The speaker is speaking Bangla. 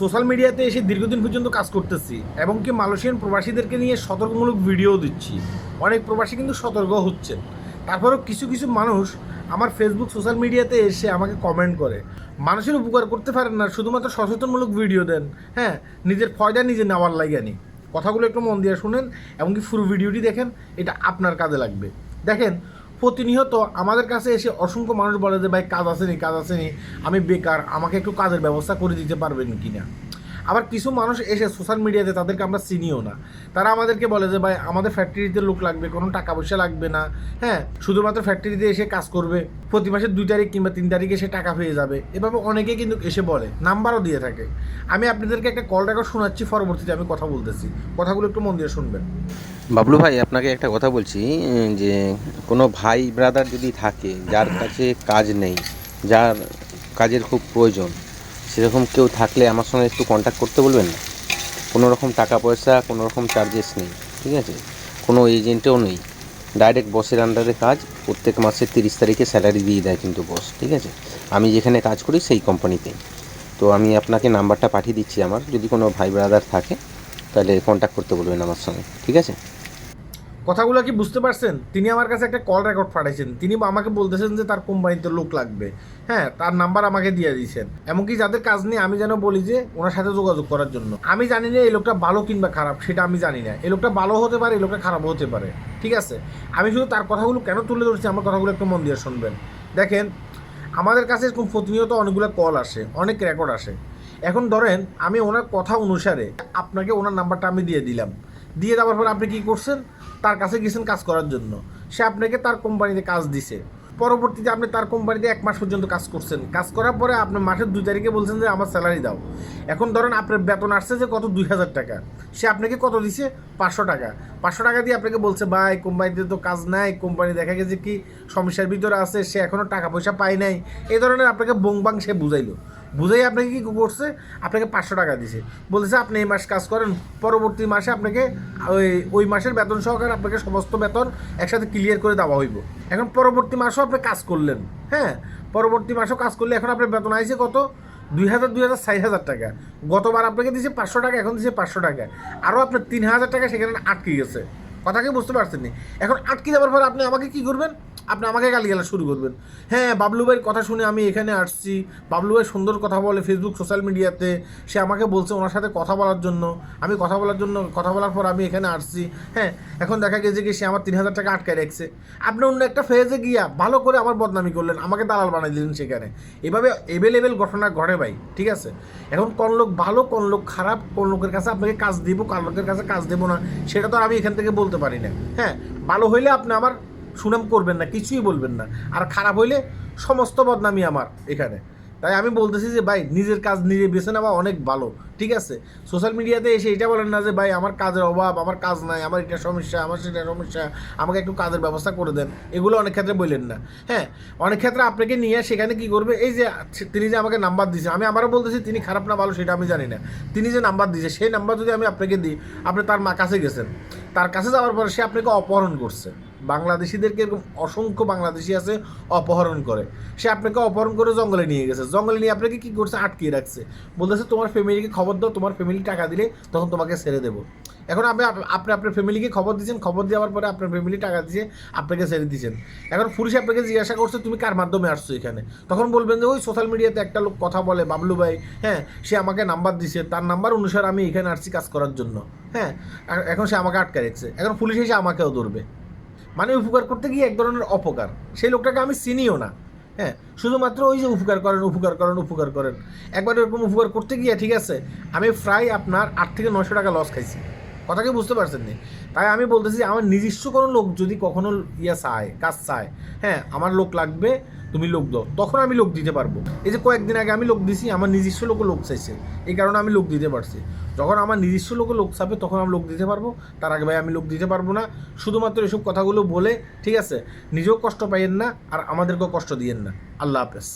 সোশ্যাল মিডিয়াতে এসে দীর্ঘদিন পর্যন্ত কাজ করতেছি, এবং কি মালয়েশিয়ান প্রবাসীদেরকে নিয়ে সতর্কমূলক ভিডিও দিচ্ছি। অনেক প্রবাসী কিন্তু সতর্ক হচ্ছেন। তারপরেও কিছু কিছু মানুষ আমার ফেসবুক সোশ্যাল মিডিয়াতে এসে আমাকে কমেন্ট করে। মানুষের উপকার করতে পারেন না, শুধুমাত্র সচেতনমূলক ভিডিও দেন। হ্যাঁ নিজের ফয়দা নিজে নেওয়ার লাগানি কথাগুলো একটু মন দিয়ে শুনেন এমনকি ফুল ভিডিওটি দেখেন, এটা আপনার কাজে লাগবে। দেখেন প্রতিনিয়ত আমাদের কাছে এসে অসংখ্য মানুষ বলে যে, ভাই, কাজ আসেনি কাজ আসেনি। আমি বেকার, আমাকে একটু কাজের ব্যবস্থা করে দিতে পারবেন কি না আবার কিছু মানুষ এসে সোশ্যাল মিডিয়াতে তাদেরকে আমরা চিনিও না। তারা আমাদেরকে বলে যে, ভাই, আমাদের ফ্যাক্টরিতে লোক লাগবে, কোনো টাকা পয়সা লাগবে না। হ্যাঁ শুধুমাত্র ফ্যাক্টরিতে এসে কাজ করবে, প্রতি মাসের দুই তারিখ কিংবা তিন তারিখে সে টাকা পেয়ে যাবে। এভাবে অনেকে কিন্তু এসে বলে, নাম্বারও দিয়ে থাকে। আমি আপনাদেরকে একটা কল রেকর্ড শোনাচ্ছি, পরবর্তীতে আমি কথা বলতেছি। কথাগুলো একটু মন দিয়ে শুনবেন। বাবলু ভাই, আপনাকে একটা কথা বলছি, যে কোনো ভাই ব্রাদার যদি থাকে, যার কাছে কাজ নেই, যার কাজের খুব প্রয়োজন সেরকম কেউ থাকলে আমার সঙ্গে একটু কন্ট্যাক্ট করতে বলবেন না? কোনো রকম টাকা পয়সা, কোনো রকম চার্জেস নেই, ঠিক আছে? কোনো এজেন্টও নেই। ডাইরেক্ট বসের আন্ডারে কাজ, প্রত্যেক মাসের তিরিশ তারিখে স্যালারি দিয়ে দেয় কিন্তু বস ঠিক আছে? আমি যেখানে কাজ করি সেই কোম্পানিতে তো আমি আপনাকে নাম্বারটা পাঠিয়ে দিচ্ছি আমার, যদি কোনো ভাই ব্রাদার থাকে, তাহলে কন্ট্যাক্ট করতে বলবেন আমার সঙ্গে, ঠিক আছে? কথাগুলো কি বুঝতে পারছেন? তিনি আমার কাছে একটা কল রেকর্ড পাঠাইছেন। তিনি আমাকে বলতেছেন যে তার কোম্পানিতে লোক লাগবে। হ্যাঁ তার নাম্বার আমাকে দিয়ে দিয়েছেন। এমনকি যাদের কাজ নেই, আমি যেন বলি যে ওনার সাথে যোগাযোগ করার জন্য। আমি জানি না এই লোকটা ভালো কিংবা খারাপ, সেটা আমি জানি না। এই লোকটা ভালো হতে পারে, এই লোকটা খারাপ হতে পারে। ঠিক আছে? আমি শুধু তার কথাগুলো কেন তুলে ধরছি, আমার কথাগুলো একটু মন দিয়ে শুনবেন। দেখেন, আমাদের কাছে এরকম প্রতিনিয়ত অনেকগুলো কল আসে, অনেক রেকর্ড আসে। এখন ধরেন, আমি ওনার কথা অনুসারে আপনাকে ওনার নাম্বারটা আমি দিয়ে দিলাম। দিয়ে দেওয়ার পর আপনি কী করছেন? তার কাছে গেছেন কাজ করার জন্য। সে আপনাকে তার কোম্পানিতে কাজ দিছে। পরবর্তীতে আপনি তার কোম্পানিতে এক মাস পর্যন্ত কাজ করছেন। কাজ করার পরে আপনি মাসের দুই তারিখে বলছেন যে, আমার স্যালারি দাও। এখন ধরেন আপনার বেতন আসছে যে, কত? দুই হাজার টাকা। সে আপনাকে কত দিছে? পাঁচশো টাকা। পাঁচশো টাকা দিয়ে আপনাকে বলছে, ভাই, কোম্পানিতে তো কাজ নাই। কোম্পানি দেখা গেছে কি সমস্যার ভিতরে আছে। সে এখনও টাকা পয়সা পায় নাই। এই ধরনের আপনাকে বংবাং সে বুঝাইলো। বুঝাই আপনাকে কী করছে? আপনাকে পাঁচশো টাকা দিছে। বলতেছে, আপনি এই মাস কাজ করেন, পরবর্তী মাসে আপনাকে ওই ওই মাসের বেতন সহকারে আপনাকে সমস্ত বেতন একসাথে ক্লিয়ার করে দেওয়া হইব। এখন পরবর্তী মাসেও আপনি কাজ করলেন হ্যাঁ? পরবর্তী মাসেও কাজ করলে এখন আপনার বেতন আইছে কত? দুই হাজার দুই হাজার ষাট হাজার টাকা। গতবার আপনাকে দিয়েছে পাঁচশো টাকা, এখন দিয়েছে পাঁচশো টাকা। আরও আপনার তিন হাজার টাকা সেখানে আটকে গেছে। কথা কি বুঝতে পারছেন এখন আটকে যাওয়ার পর আপনি আমাকে কি করবেন? আপনি আমাকে গালিগালা শুরু করবেন। হ্যাঁ বাবলু ভাইয়ের কথা শুনে আমি এখানে আসছি। বাবলু ভাই সুন্দর কথা বলে ফেসবুক সোশ্যাল মিডিয়াতে সে আমাকে বলছে ওনার সাথে কথা বলার জন্য। আমি কথা বলার জন্য, কথা বলার পর আমি এখানে আসছি। হ্যাঁ এখন দেখা গেছে কি সে আমার তিন হাজার টাকা আটকায় রাখছে। আপনি অন্য একটা ফেজে গিয়া ভালো করে আমার বদনামি করলেন। আমাকে দালাল বানাই দিলেন সেখানে। এভাবে এভেলেবেল ঘটনা ঘটে ভাই, ঠিক আছে? এখন কোন লোক ভালো, কোন লোক খারাপ, কোন লোকের কাছে আপনাকে কাজ দিব কোন লোকের কাছে কাজ দেবো না, সেটা তো আমি এখান থেকে বলতে পারি না। হ্যাঁ ভালো হইলে আপনি আমার সুনাম করবেন না, কিছুই বলবেন না। আর খারাপ হইলে সমস্ত বদনামি আমার এখানে। তাই আমি বলতেছি যে, ভাই, নিজের কাজ নিজে বেছে নেওয়া অনেক ভালো, ঠিক আছে? সোশ্যাল মিডিয়াতে এসে এটা বলেন না যে, ভাই, আমার কাজের অভাব, আমার কাজ নাই, আমার এটা সমস্যা, আমার সেটা সমস্যা, আমাকে একটু কাজের ব্যবস্থা করে দেন। এগুলো অনেক ক্ষেত্রে বললেন না। হ্যাঁ অনেক ক্ষেত্রে আপনাকে নিয়ে সেখানে কি করবে? এই যে, তিনি যে আমাকে নাম্বার দিয়েছে আমি আবারও বলতেছি, তিনি খারাপ না, ভালো, সেটা আমি জানি না। তিনি যে নাম্বার দিয়েছে সেই নাম্বার যদি আমি আপনাকে দিই, আপনি তার মা কাছে গেছেন, তার কাছে যাওয়ার পরে সে আপনাকে অপহরণ করছে। বাংলাদেশিদেরকে এরকম অসংখ্য বাংলাদেশি আছে অপহরণ করে? সে আপনাকে অপহরণ করে জঙ্গলে নিয়ে গেছে। জঙ্গলে নিয়ে আপনাকে কী করছে? আটকিয়ে রাখছে। বলতেছে, তোমার ফ্যামিলিকে খবর দাও, তোমার ফ্যামিলি টাকা দিলে তখন তোমাকে ছেড়ে দেবো। এখন আপনি আপনি আপনার ফ্যামিলিকে খবর দিয়েছেন খবর দেওয়ার পরে আপনার ফ্যামিলি টাকা দিয়ে আপনাকে ছেড়ে দিয়েছেন এখন পুলিশ আপনাকে জিজ্ঞাসা করছে, তুমি কার মাধ্যমে আসছো এখানে? তখন বলবেন যে, ওই সোশ্যাল মিডিয়াতে একটা লোক কথা বলে, বাবলু ভাই। হ্যাঁ সে আমাকে নাম্বার দিছে। তার নাম্বার অনুসারে আমি এখানে আসছি কাজ করার জন্য। হ্যাঁ এখন সে আমাকে আটকে রেখেছে। এখন পুলিশ এসে আমাকেও ধরবে। মানে উপকার করতে গিয়ে এক ধরনের অপকার। সেই লোকটাকে আমি চিনিও না হ্যাঁ? শুধুমাত্র ওই যে উপকার করেন উপকার করেন উপকার করেন। একবার এরকম উপকার করতে গিয়ে, ঠিক আছে, আমি প্রায় আপনার আট থেকে নশো টাকা লস খাইছি। কথা কি বুঝতে পারছেন নি? তাই আমি বলতেছি, আমার নিজস্ব কোনো লোক যদি কখনো ইয়ে চায়, কাজ চায় হ্যাঁ আমার লোক লাগবে, তুমি লোক দাও। তখন আমি লোক দিতে পারব। এই যে কয়েকদিন আগে আমি লোক দিছি, আমার নিজস্ব লোক লোক চাইছে। এই কারণে আমি লোক দিতে পারছি। যখন আমার নিজস্ব লোক লোক চাপে তখন আমি লোক দিতে পারব। তার আগে ভাই আমি লোক দিতে পারব না। শুধুমাত্র এসব কথাগুলো বলে, ঠিক আছে, নিজেও কষ্ট পাইয়েন না আর আমাদেরকেও কষ্ট দিয়েন না। আল্লাহ হাফেজ।